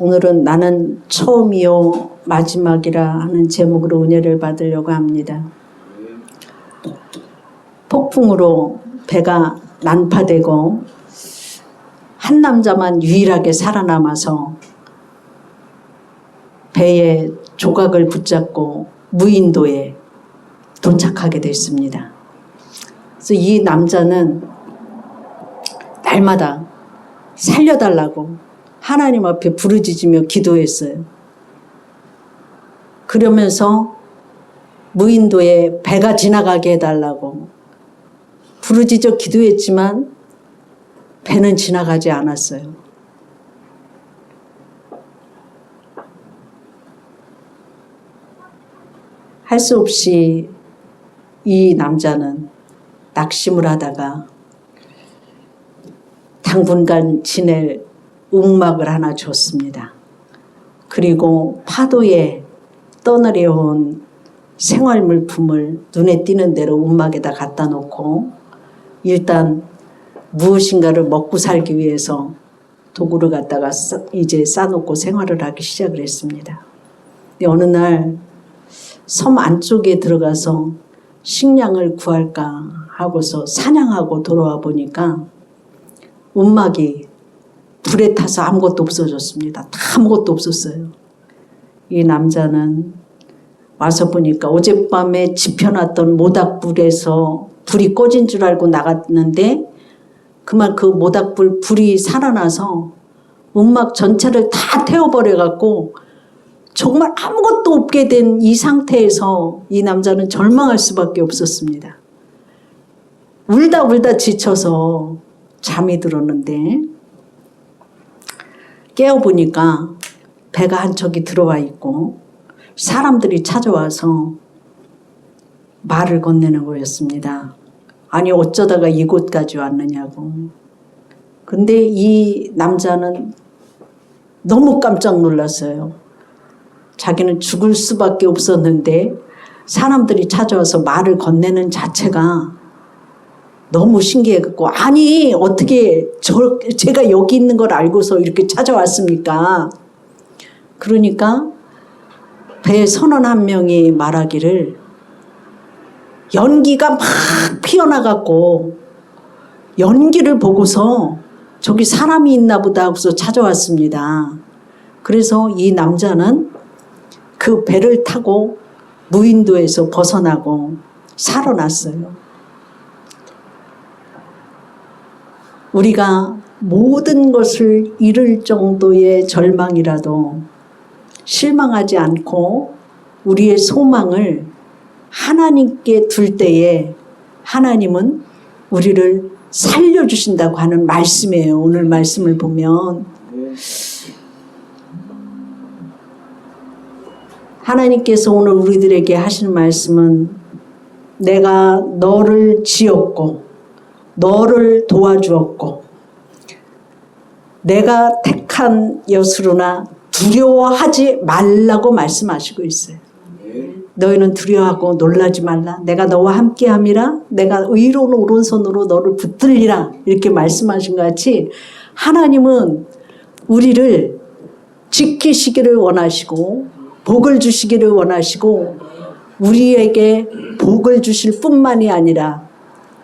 오늘은 나는 처음이요 마지막이라 하는 제목으로 은혜를 받으려고 합니다. 폭풍으로 배가 난파되고 한 남자만 유일하게 살아남아서 배의 조각을 붙잡고 무인도에 도착하게 됐습니다. 그래서 이 남자는 날마다 살려달라고 하나님 앞에 부르짖으며 기도했어요. 그러면서 무인도에 배가 지나가게 해달라고 부르짖어 기도했지만 배는 지나가지 않았어요. 할 수 없이 이 남자는 낙심을 하다가 당분간 지낼 움막을 하나 줬습니다. 그리고 파도에 떠내려온 생활물품을 눈에 띄는 대로 움막에다 갖다 놓고 일단 무엇인가를 먹고 살기 위해서 도구를 갖다가 싸- 이제 싸놓고 생활을 하기 시작을 했습니다. 어느 날 섬 안쪽에 들어가서 식량을 구할까 하고서 사냥하고 돌아와 보니까 움막이 불에 타서 아무것도 없어졌습니다. 다 아무것도 없었어요. 이 남자는 와서 보니까 어젯밤에 지펴놨던 모닥불에서 불이 꺼진 줄 알고 나갔는데 그만 그 모닥불 불이 살아나서 움막 전체를 다 태워버려갖고 정말 아무것도 없게 된 이 상태에서 이 남자는 절망할 수밖에 없었습니다. 울다 울다 지쳐서 잠이 들었는데 깨어보니까 배가 한 척이 들어와 있고 사람들이 찾아와서 말을 건네는 거였습니다. 아니 어쩌다가 이곳까지 왔느냐고. 근데 이 남자는 너무 깜짝 놀랐어요. 자기는 죽을 수밖에 없었는데 사람들이 찾아와서 말을 건네는 자체가 너무 신기해갖고 아니 어떻게 저 제가 여기 있는 걸 알고서 이렇게 찾아왔습니까? 그러니까 배 선원 한 명이 말하기를 연기가 막 피어나갖고 연기를 보고서 저기 사람이 있나 보다 하고서 찾아왔습니다. 그래서 이 남자는 그 배를 타고 무인도에서 벗어나고 살아났어요. 우리가 모든 것을 잃을 정도의 절망이라도 실망하지 않고 우리의 소망을 하나님께 둘 때에 하나님은 우리를 살려주신다고 하는 말씀이에요. 오늘 말씀을 보면. 하나님께서 오늘 우리들에게 하시는 말씀은 내가 너를 지었고 너를 도와주었고 내가 택한 여수로나 두려워하지 말라고 말씀하시고 있어요. 너희는 두려워하고 놀라지 말라. 내가 너와 함께 함이라. 내가 의로운 오른손으로 너를 붙들리라. 이렇게 말씀하신 것 같이 하나님은 우리를 지키시기를 원하시고 복을 주시기를 원하시고 우리에게 복을 주실 뿐만이 아니라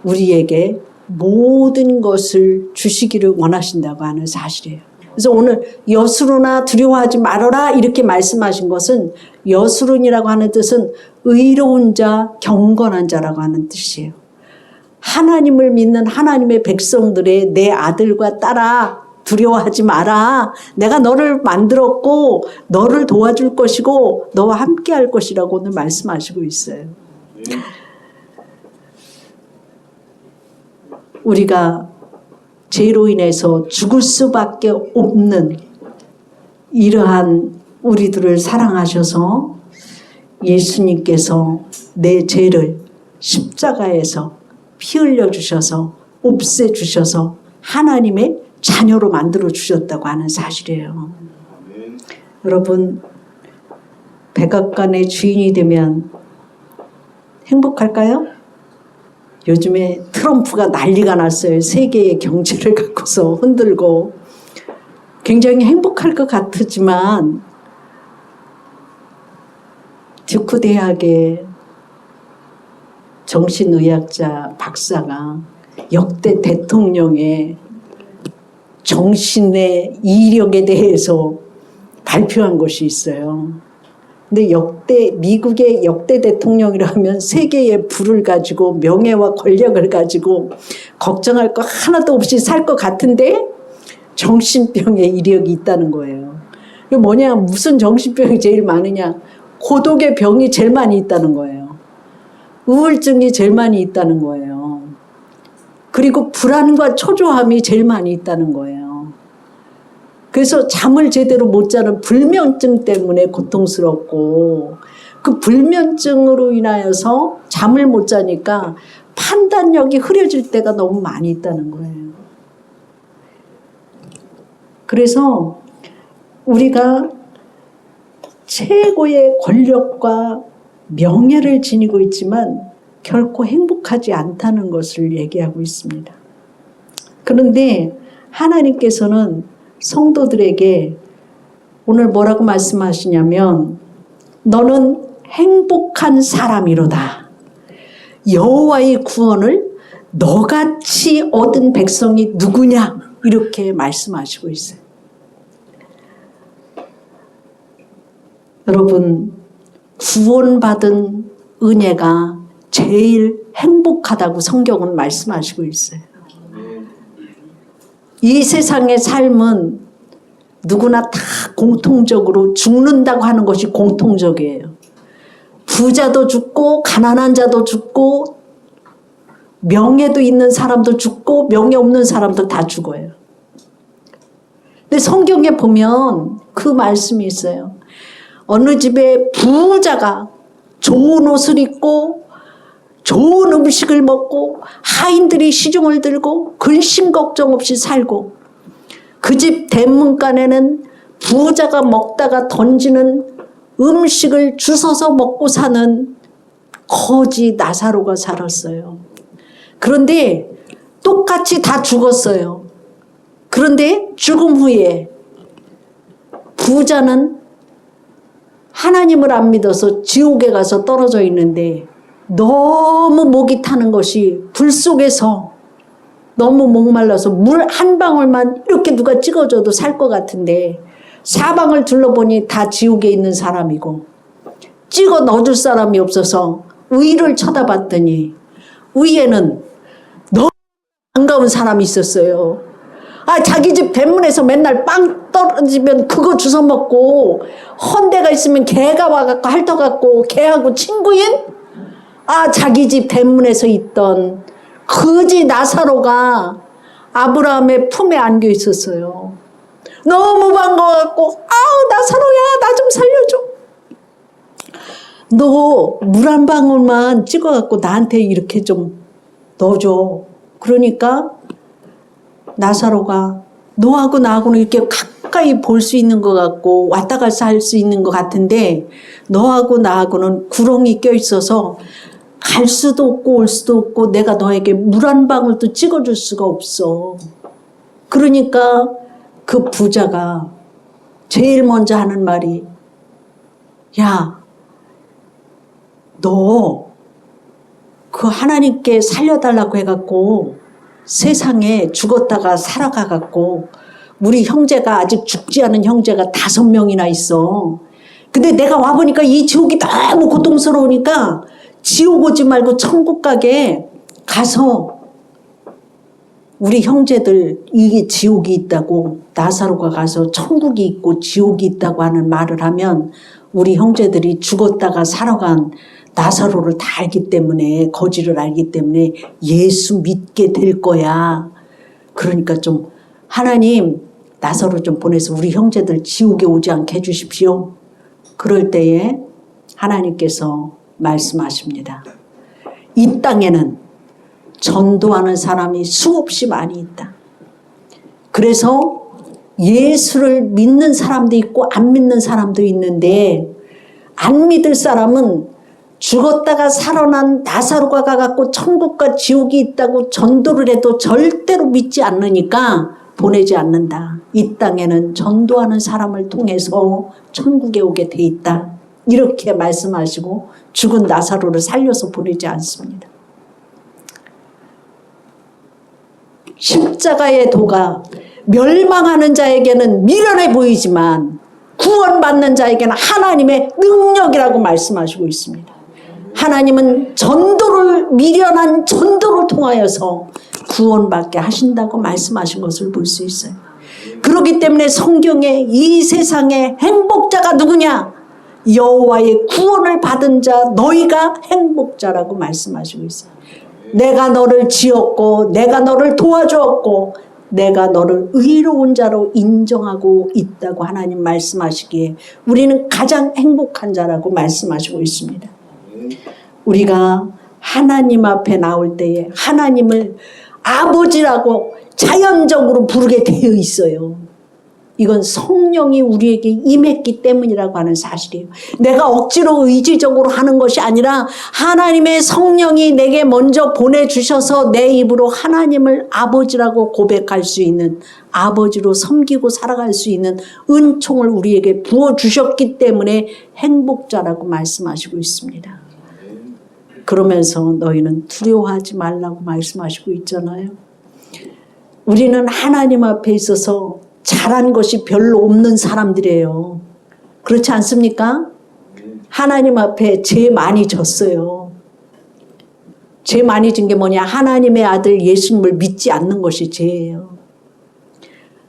우리에게 모든 것을 주시기를 원하신다고 하는 사실이에요. 그래서 오늘 여수로나 두려워하지 말아라 이렇게 말씀하신 것은 여수론이라고 하는 뜻은 의로운 자, 경건한 자라고 하는 뜻이에요. 하나님을 믿는 하나님의 백성들의 내 아들과 딸아 두려워하지 마라. 내가 너를 만들었고 너를 도와줄 것이고 너와 함께 할 것이라고 오늘 말씀하시고 있어요. 우리가 죄로 인해서 죽을 수밖에 없는 이러한 우리들을 사랑하셔서 예수님께서 내 죄를 십자가에서 피 흘려 주셔서 없애 주셔서 하나님의 자녀로 만들어 주셨다고 하는 사실이에요. 여러분 백악관의 주인이 되면 행복할까요? 요즘에 트럼프가 난리가 났어요. 세계의 경제를 갖고서 흔들고 굉장히 행복할 것 같지만 듀크 대학의 정신의학자 박사가 역대 대통령의 정신의 이력에 대해서 발표한 것이 있어요. 근데 역대 미국의 역대 대통령이라면 세계의 부를 가지고 명예와 권력을 가지고 걱정할 거 하나도 없이 살 것 같은데 정신병의 이력이 있다는 거예요. 이게 뭐냐? 무슨 정신병이 제일 많으냐? 고독의 병이 제일 많이 있다는 거예요. 우울증이 제일 많이 있다는 거예요. 그리고 불안과 초조함이 제일 많이 있다는 거예요. 그래서 잠을 제대로 못 자는 불면증 때문에 고통스럽고 그 불면증으로 인하여서 잠을 못 자니까 판단력이 흐려질 때가 너무 많이 있다는 거예요. 그래서 우리가 최고의 권력과 명예를 지니고 있지만 결코 행복하지 않다는 것을 얘기하고 있습니다. 그런데 하나님께서는 성도들에게 오늘 뭐라고 말씀하시냐면 너는 행복한 사람이로다. 여호와의 구원을 너같이 얻은 백성이 누구냐 이렇게 말씀하시고 있어요. 여러분 구원받은 은혜가 제일 행복하다고 성경은 말씀하시고 있어요. 이 세상의 삶은 누구나 다 공통적으로 죽는다고 하는 것이 공통적이에요. 부자도 죽고 가난한 자도 죽고 명예도 있는 사람도 죽고 명예 없는 사람도 다 죽어요. 근데 성경에 보면 그 말씀이 있어요. 어느 집에 부자가 좋은 옷을 입고 좋은 음식을 먹고 하인들이 시중을 들고 근심 걱정 없이 살고 그 집 대문간에는 부자가 먹다가 던지는 음식을 주워서 먹고 사는 거지 나사로가 살았어요. 그런데 똑같이 다 죽었어요. 그런데 죽음 후에 부자는 하나님을 안 믿어서 지옥에 가서 떨어져 있는데 너무 목이 타는 것이 불 속에서 너무 목말라서 물 한 방울만 이렇게 누가 찍어줘도 살 것 같은데 사방을 둘러보니 다 지옥에 있는 사람이고 찍어 넣어줄 사람이 없어서 위를 쳐다봤더니 위에는 너무 반가운 사람이 있었어요. 아, 자기 집 대문에서 맨날 빵 떨어지면 그거 주워 먹고 헌데가 있으면 개가 와갖고 핥아갖고 개하고 친구인? 아, 자기 집 대문에서 있던 거지 나사로가 아브라함의 품에 안겨 있었어요. 너무 반가워갖고, 아우, 나사로야, 나 좀 살려줘. 너 물 한 방울만 찍어갖고 나한테 이렇게 좀 넣어줘. 그러니까 나사로가 너하고 나하고는 이렇게 가까이 볼 수 있는 것 같고 왔다 갔다 할 수 있는 것 같은데 너하고 나하고는 구렁이 껴 있어서 갈 수도 없고 올 수도 없고 내가 너에게 물 한 방울도 찍어줄 수가 없어. 그러니까 그 부자가 제일 먼저 하는 말이 야, 너 그 하나님께 살려달라고 해갖고 세상에 죽었다가 살아가갖고 우리 형제가 아직 죽지 않은 형제가 다섯 명이나 있어. 근데 내가 와보니까 이 지옥이 너무 고통스러우니까 지옥 오지 말고 천국 가게 가서 우리 형제들 이게 지옥이 있다고 나사로가 가서 천국이 있고 지옥이 있다고 하는 말을 하면 우리 형제들이 죽었다가 살아간 나사로를 다 알기 때문에 거지를 알기 때문에 예수 믿게 될 거야. 그러니까 좀 하나님 나사로 좀 보내서 우리 형제들 지옥에 오지 않게 해주십시오. 그럴 때에 하나님께서 말씀하십니다. 이 땅에는 전도하는 사람이 수없이 많이 있다. 그래서 예수를 믿는 사람도 있고 안 믿는 사람도 있는데 안 믿을 사람은 죽었다가 살아난 나사로가 가갖고 천국과 지옥이 있다고 전도를 해도 절대로 믿지 않으니까 보내지 않는다. 이 땅에는 전도하는 사람을 통해서 천국에 오게 돼 있다. 이렇게 말씀하시고 죽은 나사로를 살려서 보내지 않습니다. 십자가의 도가 멸망하는 자에게는 미련해 보이지만 구원받는 자에게는 하나님의 능력이라고 말씀하시고 있습니다. 하나님은 전도를 미련한 전도를 통하여서 구원받게 하신다고 말씀하신 것을 볼 수 있어요. 그렇기 때문에 성경에 이 세상의 행복자가 누구냐? 여호와의 구원을 받은 자 너희가 행복자라고 말씀하시고 있어요. 내가 너를 지었고 내가 너를 도와주었고 내가 너를 의로운 자로 인정하고 있다고 하나님 말씀하시기에 우리는 가장 행복한 자라고 말씀하시고 있습니다. 우리가 하나님 앞에 나올 때에 하나님을 아버지라고 자연적으로 부르게 되어 있어요. 이건 성령이 우리에게 임했기 때문이라고 하는 사실이에요. 내가 억지로 의지적으로 하는 것이 아니라 하나님의 성령이 내게 먼저 보내주셔서 내 입으로 하나님을 아버지라고 고백할 수 있는 아버지로 섬기고 살아갈 수 있는 은총을 우리에게 부어주셨기 때문에 행복자라고 말씀하시고 있습니다. 그러면서 너희는 두려워하지 말라고 말씀하시고 있잖아요. 우리는 하나님 앞에 있어서 잘한 것이 별로 없는 사람들이에요. 그렇지 않습니까? 하나님 앞에 죄 많이 졌어요. 죄 많이 진 게 뭐냐? 하나님의 아들 예수님을 믿지 않는 것이 죄예요.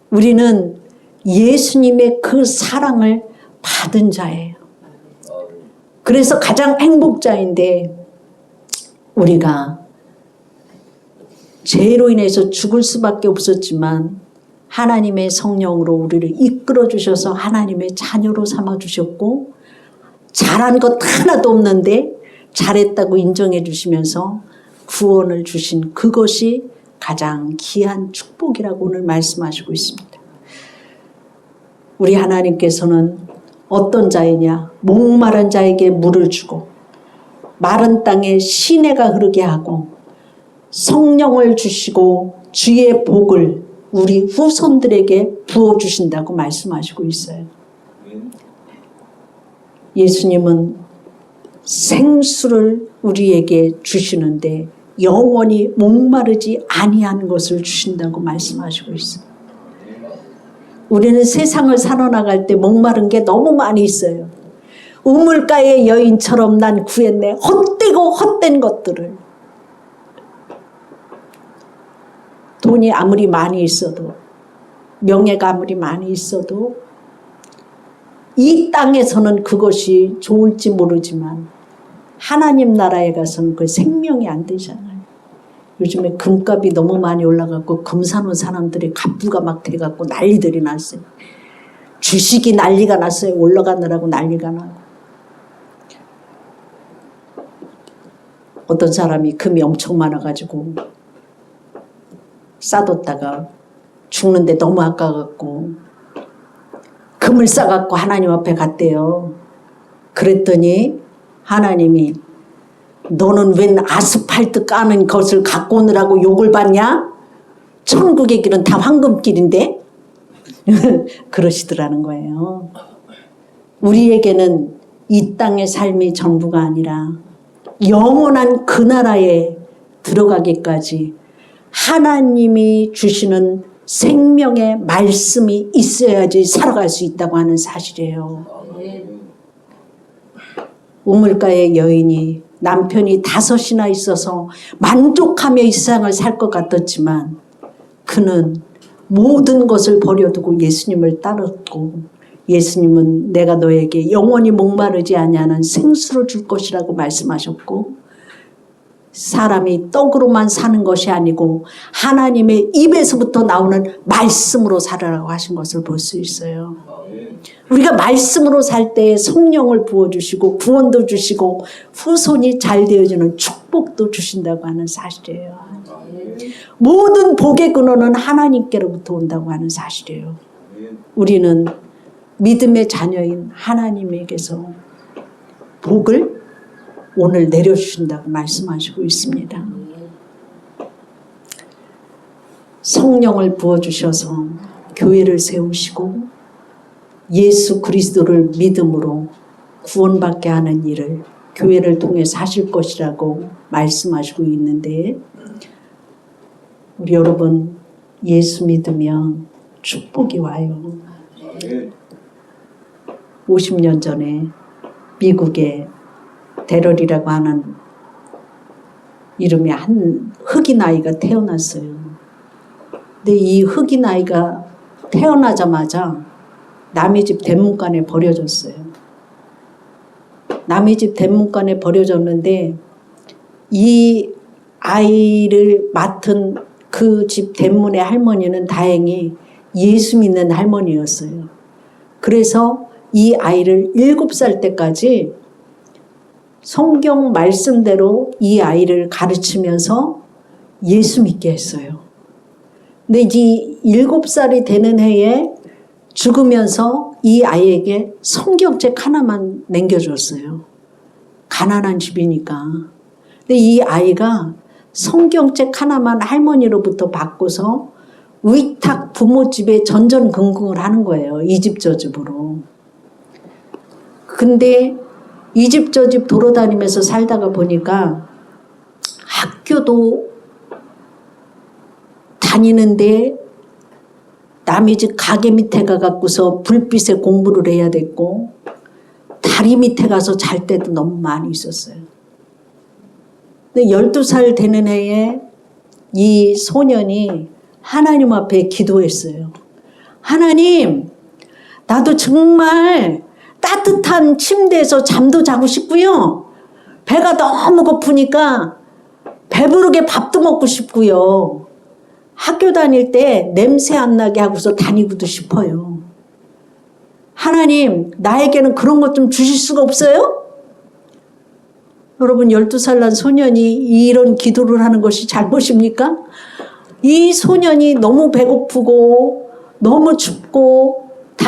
우리는 예수님의 그 사랑을 받은 자예요. 그래서 가장 행복자인데 우리가 죄로 인해서 죽을 수밖에 없었지만 하나님의 성령으로 우리를 이끌어 주셔서 하나님의 자녀로 삼아 주셨고 잘한 것 하나도 없는데 잘했다고 인정해 주시면서 구원을 주신 그것이 가장 귀한 축복이라고 오늘 말씀하시고 있습니다. 우리 하나님께서는 어떤 자이냐? 목마른 자에게 물을 주고 마른 땅에 시내가 흐르게 하고 성령을 주시고 주의 복을 우리 후손들에게 부어주신다고 말씀하시고 있어요. 예수님은 생수를 우리에게 주시는데 영원히 목마르지 아니한 것을 주신다고 말씀하시고 있어요. 우리는 세상을 살아나갈 때 목마른 게 너무 많이 있어요. 우물가의 여인처럼 난 구했네. 헛되고 헛된 것들을. 돈이 아무리 많이 있어도, 명예가 아무리 많이 있어도, 이 땅에서는 그것이 좋을지 모르지만, 하나님 나라에 가서는 그 생명이 안 되잖아요. 요즘에 금값이 너무 많이 올라갔고, 금 사는 사람들이 갑부가 막 돼갖고 난리들이 났어요. 주식이 난리가 났어요. 올라가느라고 난리가 나고. 어떤 사람이 금이 엄청 많아가지고 싸뒀다가 죽는데 너무 아까워갖고 금을 싸갖고 하나님 앞에 갔대요. 그랬더니 하나님이 너는 웬 아스팔트 까는 것을 갖고 오느라고 욕을 받냐? 천국의 길은 다 황금길인데? 그러시더라는 거예요. 우리에게는 이 땅의 삶이 전부가 아니라 영원한 그 나라에 들어가기까지 하나님이 주시는 생명의 말씀이 있어야지 살아갈 수 있다고 하는 사실이에요. 우물가의 여인이 남편이 다섯이나 있어서 만족하며 이 세상을 살 것 같았지만 그는 모든 것을 버려두고 예수님을 따랐고 예수님은 내가 너에게 영원히 목마르지 아니하는 생수를 줄 것이라고 말씀하셨고 사람이 떡으로만 사는 것이 아니고 하나님의 입에서부터 나오는 말씀으로 살아라고 하신 것을 볼 수 있어요. 우리가 말씀으로 살때 성령을 부어주시고 구원도 주시고 후손이 잘 되어지는 축복도 주신다고 하는 사실이에요. 모든 복의 근원은 하나님께로부터 온다고 하는 사실이에요. 우리는 믿음의 자녀인 하나님에게서 복을 오늘 내려주신다고 말씀하시고 있습니다. 성령을 부어주셔서 교회를 세우시고 예수 그리스도를 믿음으로 구원받게 하는 일을 교회를 통해 사실 것이라고 말씀하시고 있는데 우리 여러분 예수 믿으면 축복이 와요. 50년 전에 미국에 데럴이라고 하는 이름의 한 흑인 아이가 태어났어요. 근데 이 흑인 아이가 태어나자마자 남의 집 대문간에 버려졌어요. 남의 집 대문간에 버려졌는데 이 아이를 맡은 그 집 대문의 할머니는 다행히 예수 믿는 할머니였어요. 그래서 이 아이를 일곱 살 때까지 성경 말씀대로 이 아이를 가르치면서 예수 믿게 했어요. 근데 이 일곱 살이 되는 해에 죽으면서 이 아이에게 성경책 하나만 남겨줬어요. 가난한 집이니까. 근데 이 아이가 성경책 하나만 할머니로부터 받고서 위탁 부모집에 전전긍긍을 하는 거예요. 이 집 저 집으로. 근데 이 집 저 집 돌아다니면서 살다가 보니까 학교도 다니는데 남의 집 가게 밑에 가갖고서 불빛에 공부를 해야 됐고 다리 밑에 가서 잘 때도 너무 많이 있었어요. 근데 12살 되는 해에 이 소년이 하나님 앞에 기도했어요. 하나님, 나도 정말 따뜻한 침대에서 잠도 자고 싶고요. 배가 너무 고프니까 배부르게 밥도 먹고 싶고요. 학교 다닐 때 냄새 안 나게 하고서 다니고도 싶어요. 하나님, 나에게는 그런 것 좀 주실 수가 없어요? 여러분, 12살 난 소년이 이런 기도를 하는 것이 잘못입니까? 이 소년이 너무 배고프고, 너무 춥고,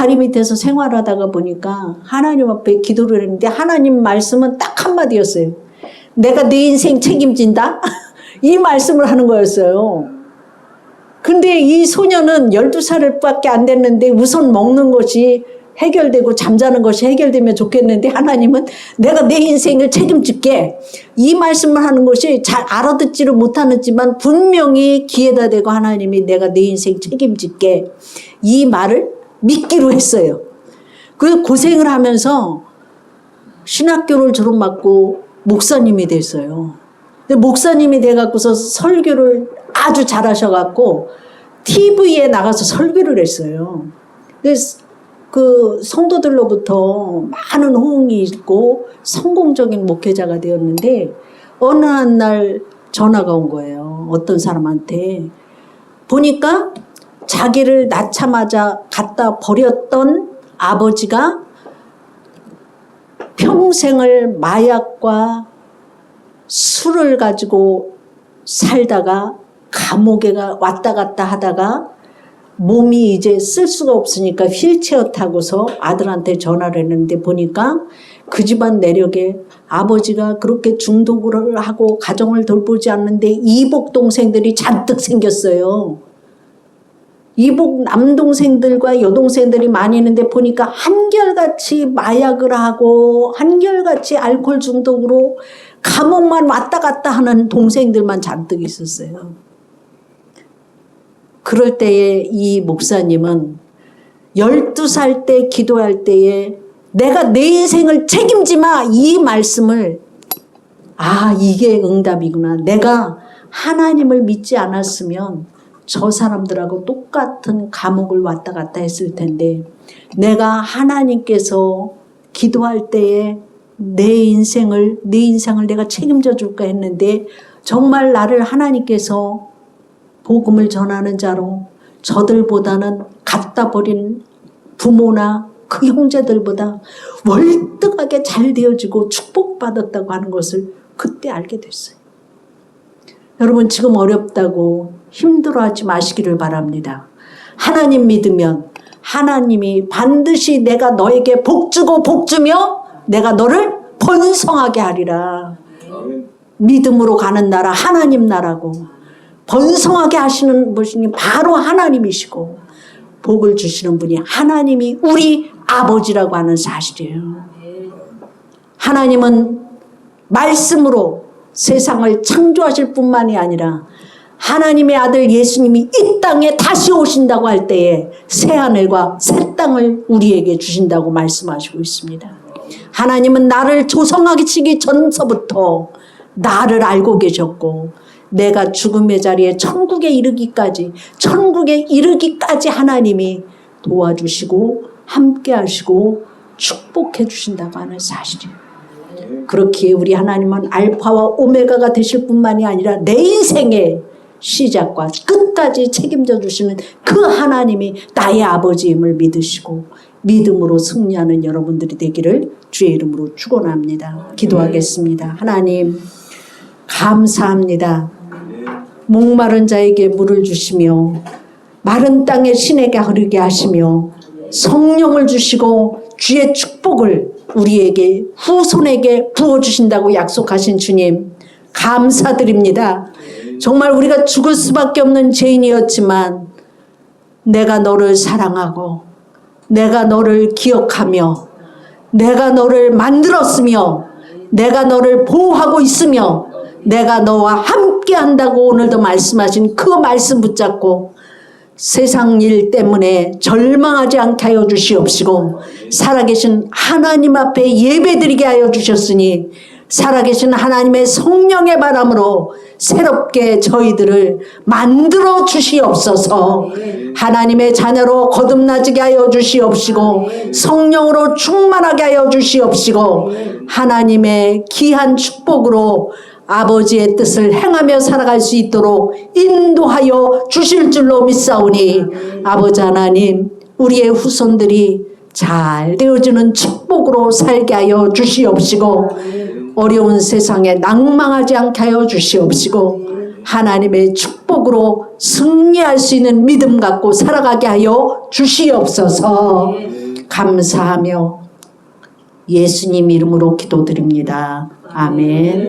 다리 밑에서 생활하다가 보니까 하나님 앞에 기도를 했는데 하나님 말씀은 딱 한마디였어요. 내가 내 인생 책임진다? 이 말씀을 하는 거였어요. 근데 이 소년은 12살밖에 안 됐는데 우선 먹는 것이 해결되고 잠자는 것이 해결되면 좋겠는데 하나님은 내가 내 인생을 책임질게. 이 말씀을 하는 것이 잘 알아듣지를 못하는지만 분명히 귀에다 대고 하나님이 내가 내 인생 책임질게. 이 말을 믿기로 했어요. 그 고생을 하면서 신학교를 졸업받고 목사님이 됐어요. 목사님이 돼갖고서 설교를 아주 잘하셔갖고 TV에 나가서 설교를 했어요. 그래서 그 성도들로부터 많은 호응이 있고 성공적인 목회자가 되었는데 어느 한 날 전화가 온 거예요. 어떤 사람한테 보니까 자기를 낳자마자 갖다 버렸던 아버지가 평생을 마약과 술을 가지고 살다가 감옥에 가 왔다 갔다 하다가 몸이 이제 쓸 수가 없으니까 휠체어 타고서 아들한테 전화를 했는데 보니까 그 집안 내력에 아버지가 그렇게 중독을 하고 가정을 돌보지 않는데 이복 동생들이 잔뜩 생겼어요. 이복 남동생들과 여동생들이 많이 있는데 보니까 한결같이 마약을 하고 한결같이 알코올 중독으로 감옥만 왔다 갔다 하는 동생들만 잔뜩 있었어요. 그럴 때에 이 목사님은 12살 때 기도할 때에 내가 내 인생을 책임지 마! 이 말씀을 아, 이게 응답이구나. 내가 하나님을 믿지 않았으면 저 사람들하고 똑같은 감옥을 왔다 갔다 했을 텐데 내가 하나님께서 기도할 때에 내 인생을 내 인생을 내가 책임져 줄까 했는데 정말 나를 하나님께서 복음을 전하는 자로 저들보다는 갖다 버린 부모나 그 형제들보다 월등하게 잘 되어지고 축복받았다고 하는 것을 그때 알게 됐어요. 여러분 지금 어렵다고 힘들어하지 마시기를 바랍니다. 하나님 믿으면 하나님이 반드시 내가 너에게 복 주고 복 주며 내가 너를 번성하게 하리라. 믿음으로 가는 나라 하나님 나라고 번성하게 하시는 분이 바로 하나님이시고 복을 주시는 분이 하나님이 우리 아버지라고 하는 사실이에요. 하나님은 말씀으로 세상을 창조하실 뿐만이 아니라 하나님의 아들 예수님이 이 땅에 다시 오신다고 할 때에 새 하늘과 새 땅을 우리에게 주신다고 말씀하시고 있습니다. 하나님은 나를 조성하기 치기 전서부터 나를 알고 계셨고 내가 죽음의 자리에 천국에 이르기까지 천국에 이르기까지 하나님이 도와주시고 함께 하시고 축복해 주신다고 하는 사실이에요. 그렇기에 우리 하나님은 알파와 오메가가 되실 뿐만이 아니라 내 인생의 시작과 끝까지 책임져 주시는 그 하나님이 나의 아버지임을 믿으시고 믿음으로 승리하는 여러분들이 되기를 주의 이름으로 축원합니다. 기도하겠습니다. 하나님 감사합니다. 목마른 자에게 물을 주시며 마른 땅에 신에게 흐르게 하시며 성령을 주시고 주의 축복을 우리에게 후손에게 부어 주신다고 약속하신 주님 감사드립니다. 정말 우리가 죽을 수밖에 없는 죄인이었지만 내가 너를 사랑하고 내가 너를 기억하며 내가 너를 만들었으며 내가 너를 보호하고 있으며 내가 너와 함께 한다고 오늘도 말씀하신 그 말씀 붙잡고 세상 일 때문에 절망하지 않게 하여 주시옵시고 살아계신 하나님 앞에 예배드리게 하여 주셨으니 살아계신 하나님의 성령의 바람으로 새롭게 저희들을 만들어 주시옵소서. 하나님의 자녀로 거듭나지게 하여 주시옵시고 성령으로 충만하게 하여 주시옵시고 하나님의 귀한 축복으로 아버지의 뜻을 행하며 살아갈 수 있도록 인도하여 주실 줄로 믿사오니 아버지 하나님 우리의 후손들이 잘 되어지는 축복으로 살게 하여 주시옵시고 어려운 세상에 낭망하지 않게 하여 주시옵시고 하나님의 축복으로 승리할 수 있는 믿음 갖고 살아가게 하여 주시옵소서 감사하며 예수님 이름으로 기도드립니다. 아멘.